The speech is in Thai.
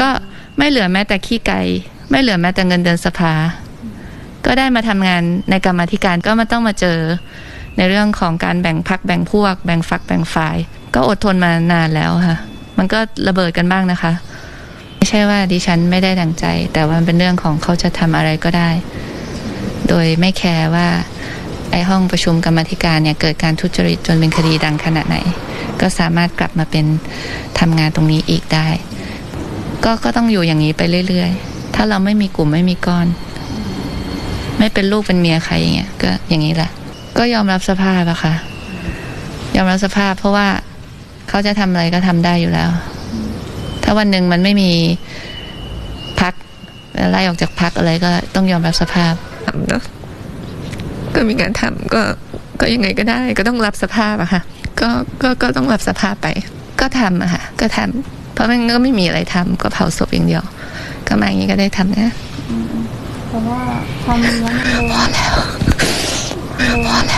ก็ไม่เหลือแม้แต่ขี้ไก่ไม่เหลือแม้แต่เงินเดือนสภา ก็ได้มาทำงานในกรรมธิการก็มาต้องมาเจอในเรื่องของการแบ่งพักแบ่งพวก แบ่งฝักแบ่งฝ่าย ก็อดทนมานานแล้วค่ะ มันก็ระเบิดกันบ้างนะคะ ไม่ใช่ว่าดิฉันไม่ได้ดังใจ แต่ว่ามันเป็นเรื่องของเขาจะทำอะไรก็ได้ โดยไม่แคร์ว่าไอห้องประชุมกรรมธิการเนี่ยเกิดการทุจริตจนเป็นคดีดังขนาดไหน ก็สามารถกลับมาเป็นทำงานตรงนี้อีกได้ ก็ก็ต้องอยู่อย่างนี้ไปเรื่อยๆ ถ้าเราไม่มีกลุ่มไม่มีก้อน ไม่เป็นลูกเป็นเมียใครอย่างเงี้ยก็อย่างนี้แหละ ก็ยอมรับสภาพอะค่ะ ยอมรับสภาพเพราะว่าเขาจะทำอะไรก็ทำได้อยู่แล้ว ถ้าวันหนึ่งมันไม่มีพักไล่ออกจากพักอะไรก็ต้องยอมรับสภาพทำเนาะก็มีการทำก็ก็ยังไงก็ได้ ก็ต้องรับสภาพอะค่ะ ก็ก็ก็ต้องรับสภาพไป ก็ทำอะค่ะ ก็ทำ เพราะมันก็ไม่มีอะไรทำ ก็เผาศพอย่างเดียว ก็มาอย่างนี้ก็ได้ทำนะเพราะว่าทำแล้วพอแล้วพอแล้ว